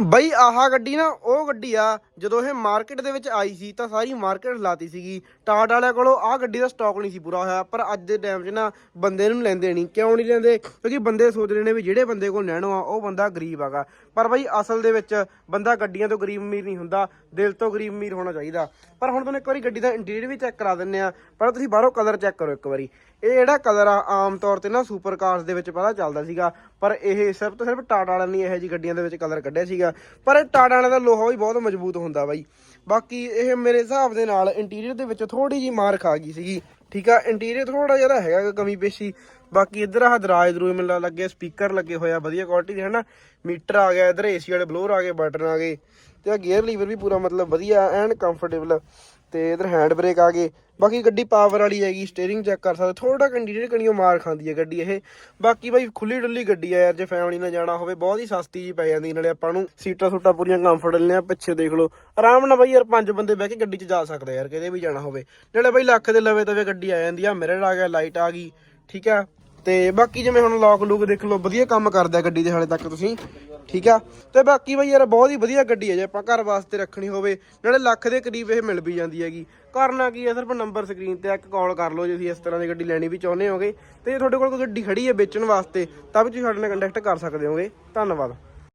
ਬਈ ਆਹ ਗੱਡੀ ਨਾ ਉਹ ਗੱਡੀ ਆ ਜਦੋਂ ਇਹ ਮਾਰਕੀਟ ਦੇ ਵਿੱਚ ਆਈ ਸੀ ਤਾਂ ਸਾਰੀ ਮਾਰਕੀਟ ਲਾਤੀ ਸੀਗੀ। ਟਾਟਾ ਵਾਲਿਆਂ ਕੋਲੋਂ ਆਹ ਗੱਡੀ ਦਾ ਸਟਾਕ ਨਹੀਂ ਸੀ ਪੂਰਾ ਹੋਇਆ, ਪਰ ਅੱਜ ਦੇ ਟਾਈਮ 'ਚ ਨਾ ਬੰਦੇ ਨੂੰ ਲੈਂਦੇ ਨਹੀਂ, ਕਿਉਂ ਨਹੀਂ ਲੈਂਦੇ? ਕਿਉਂਕਿ ਬੰਦੇ ਸੋਚਦੇ ਨੇ ਵੀ ਜਿਹੜੇ ਬੰਦੇ ਕੋਲ ਲੈਣੋ ਆ, ਉਹ ਬੰਦਾ ਗਰੀਬ ਹੈਗਾ। ਪਰ ਬਈ ਅਸਲ ਦੇ ਵਿੱਚ ਬੰਦਾ ਗੱਡੀਆਂ ਤੋਂ ਗਰੀਬ ਅਮੀਰ ਨਹੀਂ ਹੁੰਦਾ, ਦਿਲ ਤੋਂ ਗਰੀਬ ਅਮੀਰ ਹੋਣਾ ਚਾਹੀਦਾ। ਪਰ ਹੁਣ ਤੁਹਾਨੂੰ ਇੱਕ ਵਾਰੀ ਗੱਡੀ ਦਾ ਇੰਟੀਰੀਅਰ ਵੀ ਚੈੱਕ ਕਰਾ ਦਿੰਨੇ ਆ ਪਰ ਤੁਸੀਂ ਬਾਹਰੋਂ ਕਲਰ ਚੈੱਕ ਕਰੋ ਇੱਕ ਵਾਰੀ। ਇਹ ਜਿਹੜਾ ਕਲਰ ਆ, ਆਮ ਤੌਰ ਤੇ ਨਾ ਸੁਪਰ ਕਾਰਸ ਦੇ ਵਿੱਚ ਪਹਿਲਾਂ ਚੱਲਦਾ ਸੀਗਾ, ਪਰ ਇਹ ਸਿਰਫ ਤੋਂ ਸਿਰਫ ਟਾਟਾ ਵਾਲਿਆਂ ਨੇ ਇਹੋ ਜਿਹੀ ਗੱਡੀਆਂ ਦੇ ਵਿੱਚ ਕਲਰ ਕੱਢਿਆ ਸੀਗਾ। ਪਰ ਇਹ ਟਾਟਾ ਵਾਲਿਆਂ ਦਾ ਲੋਹਾ ਵੀ ਬਹੁਤ ਮਜ਼ਬੂਤ ਹੁੰਦਾ ਹੁੰਦਾ ਬਾਈ। ਬਾਕੀ ਇਹ ਮੇਰੇ ਹਿਸਾਬ ਦੇ ਨਾਲ ਇੰਟੀਰੀਅਰ ਦੇ ਵਿੱਚ ਥੋੜੀ ਜੀ ਮਾਰ ਖਾ ਗਈ ਸੀਗੀ। ਠੀਕ ਆ ਇੰਟੀਰੀਅਰ ਥੋੜਾ ਜਿਹਾ ਹੈਗਾ ਕਮੀ ਪੇਸ਼ੀ। ਬਾਕੀ ਇੱਧਰ ਆਹ ਦਰਾਜ ਦਰੂਜ ਮੈਨੂੰ ਲੱਗੇ ਸਪੀਕਰ ਲੱਗੇ ਹੋਇਆ ਵਧੀਆ ਕੁਆਲਿਟੀ ਦੇ ਹਨਾ। ਮੀਟਰ ਆ ਗਿਆ, ਇੱਧਰ ਏਸੀ ਵਾਲੇ ਬਲੋਰ ਆ ਗਏ ਬਟਨ ਆ ਗਏ। ਤੇ ਆ ਗੇਅਰ ਲੀਵਰ ਵੀ ਪੂਰਾ ਮਤਲਬ ਵਧੀਆ ਐਨ ਕੰਫਰਟੇਬਲ ਤੇ ਇਧਰ ਹੈਂਡ ਬ੍ਰੇਕ ਆ ਗਏ। ਬਾਕੀ ਗੱਡੀ ਪਾਵਰ ਵਾਲੀ ਹੈਗੀ ਸਟੀਅਰਿੰਗ ਚੈੱਕ ਕਰ ਸਕਦੇ। ਥੋੜਾ ਕੰਡੀਸ਼ਨ ਕਣੀਓ ਮਾਰ ਖਾਂਦੀ ਹੈ ਗੱਡੀ ਇਹ। ਬਾਕੀ ਬਾਈ ਖੁੱਲੀ ਡੁੱਲੀ ਗੱਡੀ ਆ ਯਾਰ, ਜੇ ਫੈਮਿਲੀ ਨਾਲ ਜਾਣਾ ਹੋਵੇ, ਬਹੁਤ ਹੀ ਸਸਤੀ ਜੀ ਪੈ ਜਾਂਦੀ। ਨਾਲੇ ਆਪਾਂ ਨੂੰ ਸੀਟਾਂ ਸੂਟਾਂ ਪੂਰੀਆਂ ਕੰਫਰਟੇਬਲ ਨੇ ਆ ਪਿੱਛੇ ਦੇਖ ਲਓ। ਆਰਾਮ ਨਾਲ ਬਾਈ ਯਾਰ ਪੰਜ ਬੰਦੇ ਬਹਿ ਕੇ ਗੱਡੀ 'ਚ ਜਾ ਸਕਦੇ ਯਾਰ, ਕਿਤੇ ਵੀ ਜਾਣਾ ਹੋਵੇ। ਨਾਲੇ ਬਾਈ ਲੱਖ ਦੇ ਲਵੇ ਤਵੇ ਗੱਡੀ ਆ ਜਾਂਦੀ ਆ ਮਿਰਰ ਆ ਗਿਆ ਲਾਈਟ ਆ ਗਈ, ਠੀਕ ਆ। ਤੇ ਬਾਕੀ ਜਿਵੇਂ ਹੁਣ ਲੌਕ ਲੂਕ ਦੇਖ ਲਓ, ਵਧੀਆ ਕੰਮ ਕਰਦਾ ਗੱਡੀ ਦੇ ਹਾਲੇ ਤੱਕ ਤੁਸੀਂ। ਠੀਕ ਆ? ਤੇ ਬਾਕੀ ਬਈ ਯਾਰ ਬਹੁਤ ਹੀ ਵਧੀਆ ਗੱਡੀ ਹੈ ਜੇ ਆਪਾਂ ਘਰ ਵਾਸਤੇ ਰੱਖਣੀ ਹੋਵੇ, ਨਾਲੇ ਲੱਖ ਦੇ ਕਰੀਬ ਇਹ ਮਿਲ ਵੀ ਜਾਂਦੀ ਹੈਗੀ। ਕਰਨਾ ਕੀ ਹੈ ਸਿਰਫ ਨੰਬਰ ਸਕਰੀਨ ਤੇ ਇੱਕ ਕਾਲ ਕਰ ਲਓ ਜੇ ਤੁਸੀਂ ਇਸ ਤਰ੍ਹਾਂ ਦੀ ਗੱਡੀ ਲੈਣੀ ਵੀ ਚਾਹੁੰਦੇ ਹੋਗੇ। ਤੇ ਜੇ ਤੁਹਾਡੇ ਕੋਲ ਕੋਈ ਗੱਡੀ ਖੜੀ ਹੈ ਵੇਚਣ ਵਾਸਤੇ, ਤਾਂ ਵੀ ਤੁਸੀਂ ਸਾਡੇ ਨਾਲ ਕੰਟੈਕਟ ਕਰ ਸਕਦੇ ਹੋਗੇ। ਧੰਨਵਾਦ।